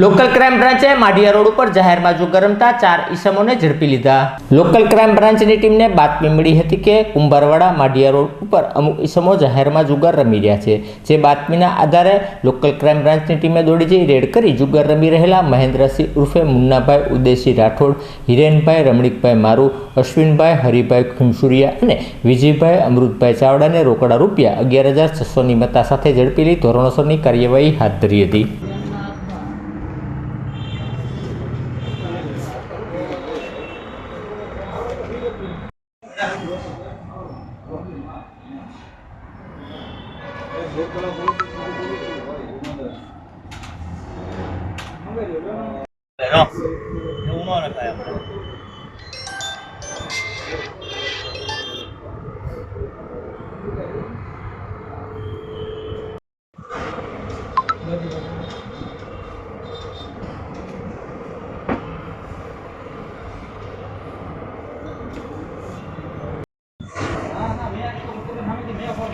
Local crime બ્રાન્ચે Madhiya road ઉપર જાહેરમાં જુગાર રમતા ચાર ઈસમોને ઝડપી લીધા. લોકલ ક્રાઇમ બ્રાન્ચની ટીમને બાતમી મળી હતી કે કુંભારવાડા માઢિયા રોડ ઉપર અમુક ઈસમો જાહેરમાં જુગાર રમી રહ્યા છે. જે બાતમીના આધારે લોકલ ક્રાઇમ બ્રાન્ચની ટીમે દોડી જઈ રેડ કરી જુગાર રમી રહેલા મહેન્દ્રસિંહ ઉર્ફે મુન્નાભાઈ ઉદયસિંહ રાઠોડ, હિરેનભાઈ રમણીકભાઈ મારુ, અશ્વિનભાઈ, હરિભાઈ ખુમસુરિયા અને વિજયભાઈ અમૃતભાઈ ચાવડાને રોકડા રૂપિયા અગિયાર હજાર છસોની મત્તા સાથે ઝડપી લઈ ધોરણસરની કાર્યવાહી હાથ ધરી હતી. Để không? Nếu uống nó là phải à?